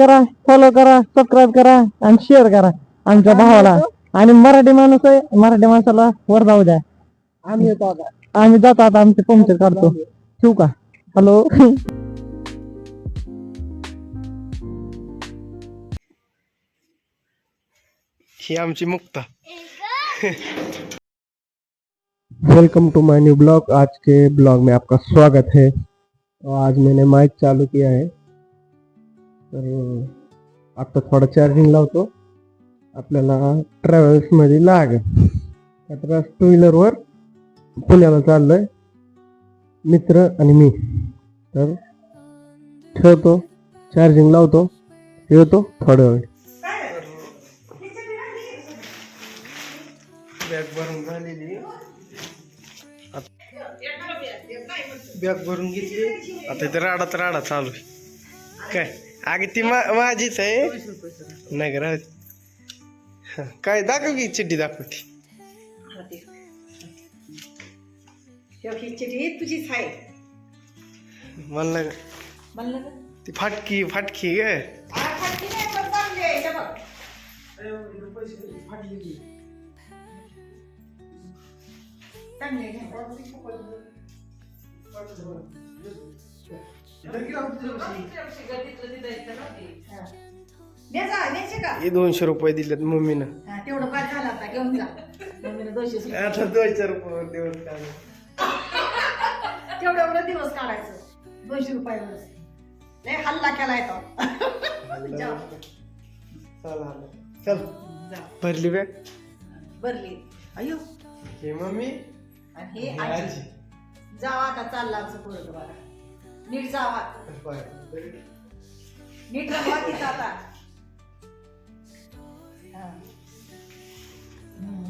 करा फॉलो करा सबस्क्राईब करा आणि शेअर करा. आमच्या भावाला. आणि मराठी माणूस आहे मराठी माणसाला वर जाऊ द्या. आम्ही येतो आता. आम्ही जातो आता आमचे पंक्चर काढतो. ठेवू का? हॅलो ही आमची Mukta. Welcome to my new blog आज के ब्लॉग में आपका स्वागत है। और आज मैंने माइक चालू किया है। तर आता थोडा चार्जिंग लावतो. आपल्याला ट्रॅव्हल्समध्ये लाग आता टू व्हीलरवर पुण्याला चाललोय. मित्र आणि मी. तर ठेवतो. चार्जिंग लावतो. येतो थोड्या वेळ. बॅग भरून झालेली. बॅग भरून घेतली. आता इथे तर राडा चालू आहे. काय? अगे ती माझीच आहे. नाही राहू काय दाखव की चिड्डी दाखव ती. चिठी तुझीच आहे. म्हणलं का म्हणलं ना ती फाटकी फाटकी ग. चांगली हे. हा. हे दोनशे रुपये दिलेत मम्मीनं. तेवढं काय झालं आता घेऊन जा. मम्मीने दोनशे रुपये. आता दोनशे रुपये काढले. तेवढं एवढं दिवस काढायचं. दोनशे लय हल्ला जा, चला चल. जा. भरली बॅग भरली. अयो हे मम्मी. आणि हे हे आजी. आजी. जावा आता चालला आमचं पोरग बघा. नीट जावा नीट राहा तिथं आता.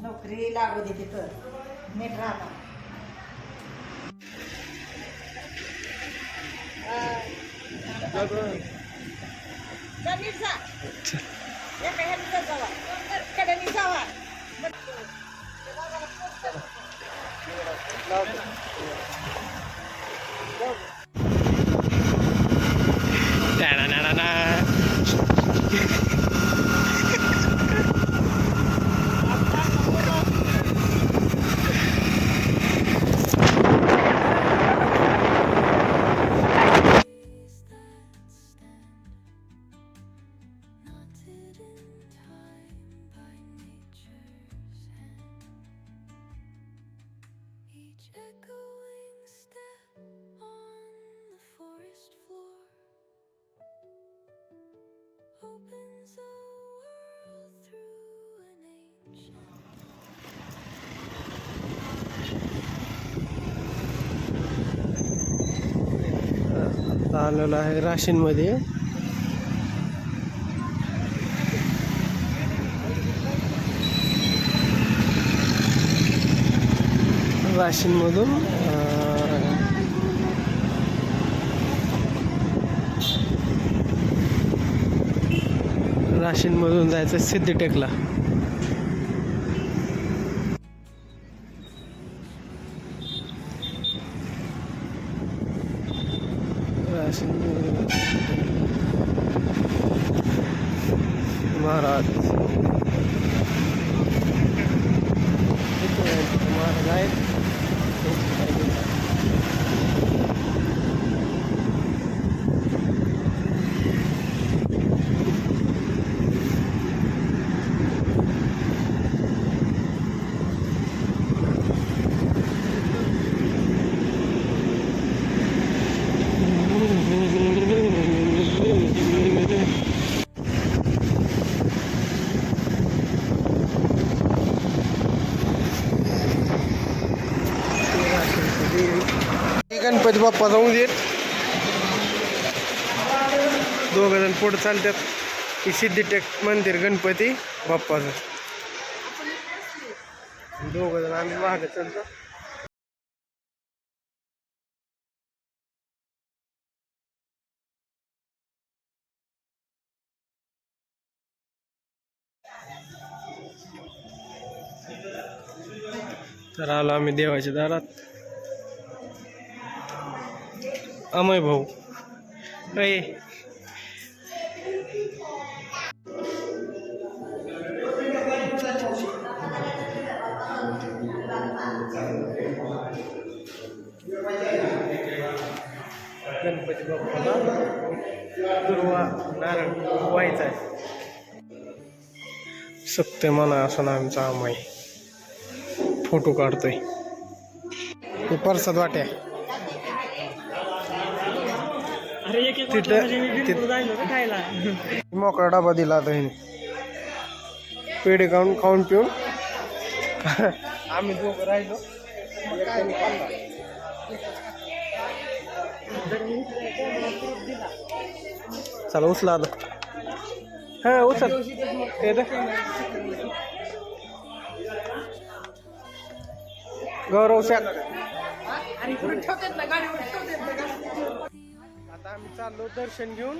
नोकरी लागू दे तिथं. नीट राहा जा नीट जा. एका ह्याने जावा. कड्याने जावा. แต่นะนะนะ आलेलो आहे राशीनमध्ये राशीनमधून राशींमधून जायचं सिद्धटेकला. महाराज इथे महाराज आहेत गणपती बाप्पा जाऊन देत. दोघ जण पुढे चालतात. की सिद्धीटेक मंदिर गणपती बाप्पाचं. दोघ जण आम्ही मागे चालतो. तर आलो आम्ही देवाच्या दारात. अमय भाऊ. अय गणपती बाप्पाला दुर्वा नारायण व्हायचा आहे. सत्य म्हणा असं आमचा अमय. फोटो काढतोय. परसाद वाट्या. तिथं तिथं मोकळा डबा दिला आता हिने. पेढे खाऊन खाऊन पिऊन. आम्ही दोघं राहिलो. खाल्ला. चला उचला आता. हा उचल. ते दे. गौरव शाख आता आम्ही चाललो दर्शन घेऊन.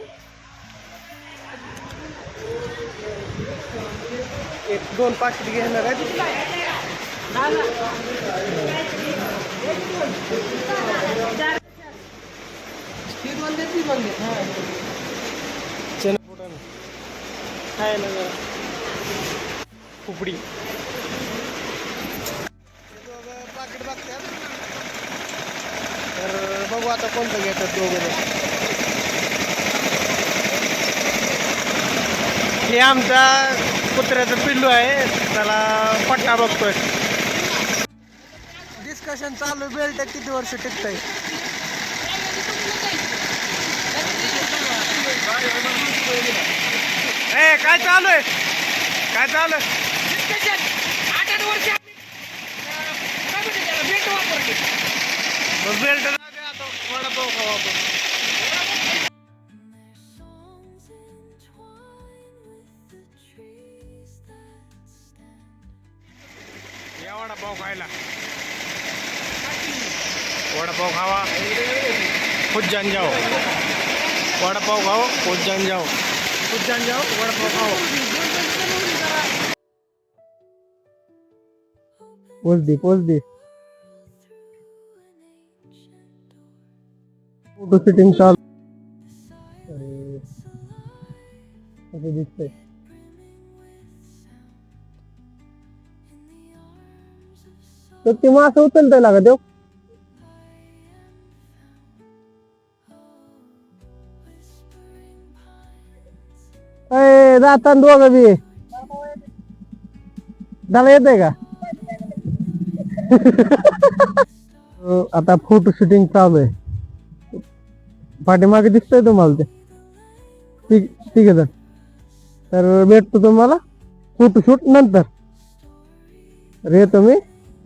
एक दोन पाकिट घेणार आहेत. चना ना खायला पाकिट बघतात तर बघू आता कोणतं घेतात दोघं. हे आमचा कुत्र्याचं पिल्लू आहे. त्याला पट्टा बघतोय. डिस्कशन चालू बेल्ट किती वर्ष टिकतंय? ए काय चालू आहे? काय चालू आहे? बेल्ट या वडापाव खायला. वडापाव खावा. उज्जैन जाओ वडापाव खाओ उज्जैन जाओ उज्जैन जाओ वडापाव खाओ पोच दे पोच दे फोटो शूटिंग चालू दिसतंय? तर ते मासं उचलता लागा देव. अय जाताना दोघं बी. त्याला येतंय का? अं, आता फोटो शूटिंग चालू आहे. पाठीमागे दिसतंय तुम्हाला ते. ठीक ठीक आहे सर तर भेटतो तुम्हाला. फोटोशूट नंतर. तर येतो मी.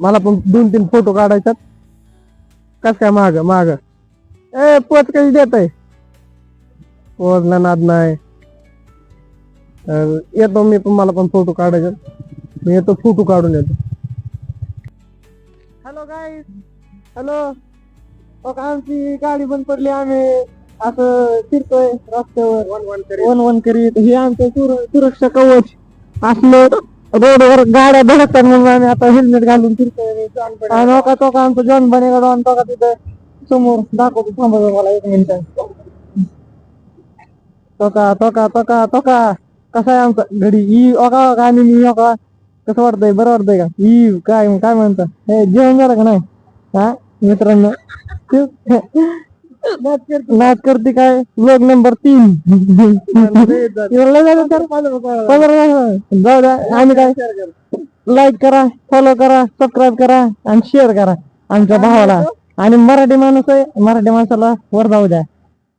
मला पण दोन तीन फोटो काढायच्यात. कस काय माग माग? ए पोच कशी देत आहे पोचला नाद नाही. तर येतो मी पण मला पण फोटो काढायचे मी येतो फोटो काढून येतो. हॅलो गाईस हॅलो आमची गाडी बंद पडली आम्ही. असं फिरतोय रस्त्यावर. वन वन करीत. हे आमचं सुर- सुरक्षा कवच असलं. रोडवर गाड्या धडकतात म्हणून आम्ही आता हेल्मेट घालून फिरतोय. आणि हो का तो का आमचं जॉन बनेगा डॉन तो का तिथं समोर दाखवतो. थांबा मला एक मिनिट तो का तो का तो का तो का? कसा आहे आमचा घडी? ई ओका ओका आणि मी ओका. कसं वाटतंय? बरं वाटतंय का? ई काय काय म्हणतात हे जेवण झालं का नाही? हा मित्रांनो? नाच करते काय? ब्लॉग नंबर तीन. एवढं झालं तर? पंधरा झालं. जाऊ द्या. आम्ही काय? लाईक करा फॉलो करा सबस्क्राईब करा आणि शेअर करा आमच्या भावाला. आणि मराठी माणूस आहे मराठी माणसाला वर जाऊ द्या.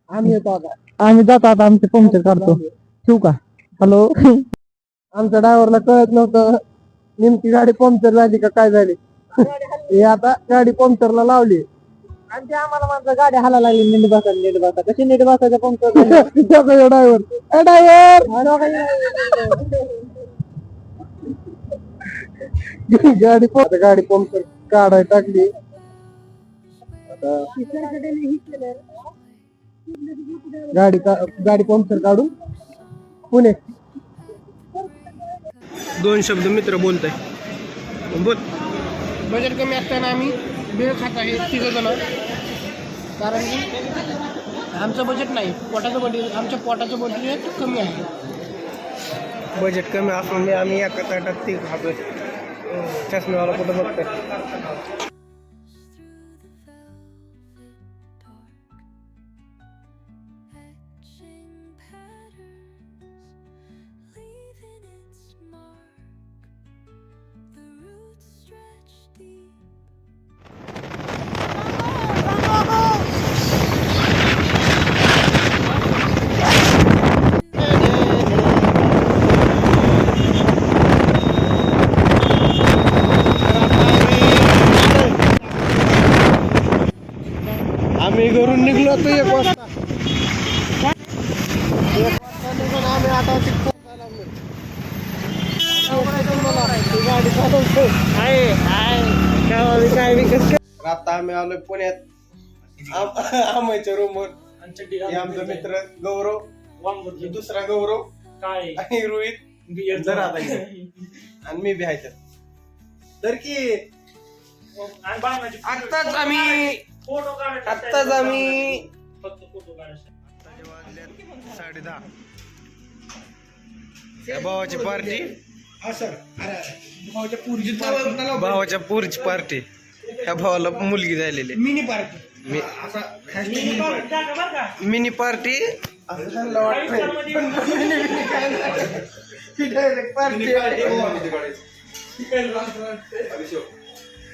आम्ही येतो आता. आम्ही जातो आता आमचे पंक्चर काढतो. ठेवू का? हॅलो? आमच्या ड्रायव्हरला कळत नव्हतं. नेमकी गाडी पंक्चर झाली का काय झाली? हे आता गाडी पंक्चरला लावली. आणि ते आम्हाला माझं गाडी हाला लागली नीट बसा नीट बसा. कशी नीट बसायचं पंक्चर ड्रायव्हर. ड्रायव्हर! गाडी गाडी पंक्चर काढाय टाकली. आता गाडी का- गाडी पंक्चर काढून पुणे. दोन शब्द मित्र बोलत आहे बोल. बजेट कमी असताना आम्ही वेळ खात आहे तिघं जण. कारण की आमचं बजेट नाही. पोटाचं बजेट आमच्या पोटाचं बजेट कमी आहे. बजेट कमी असून आम्ही एका ताटात ती खातो चष्मेवाला कुठं बघतो जातो एक वाजता. एक वाजता निघून आम्ही आता आम्ही आलोय पुण्यात. आम- आम्हाच्या रूमवर आमचा मित्र गौरव दुसरा गौरव आणि रोहित. जर आता. आणि मी बी आहे त्यात. तर की आत्ताच आम्ही आत्ताच आम्ही साडे दहा भावाची पार्टी भावाच्या पुरीची पार्टी ह्या भावाला मुलगी झालेली mini party mini party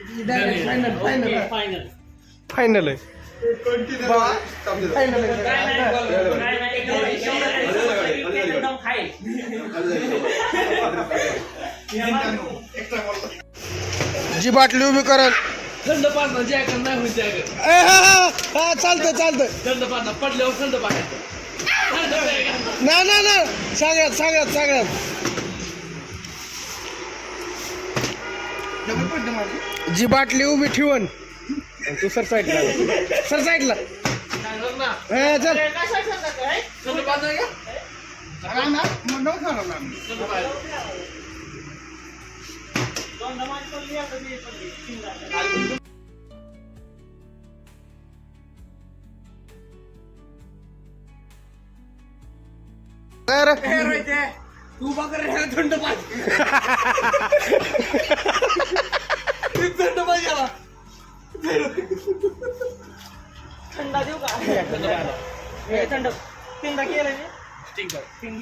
final final final आहे. जी बाटली उभी करल. थंड पाण्यात जॅकेट नाही होईल जॅकेट ए, हा, हा, हा, चालतं चालतं थंड पाण्यात पडल्यावर थंड पाण्यात ना ना ना सगळ्यात जी बाटली उभी ठेवून. तू सर साईडला सर साईडला ए, चल. तू बघ थंड पाणी. थंड पाणी आला थंडा देऊ का थंड तीनदा केलं ठीक आहे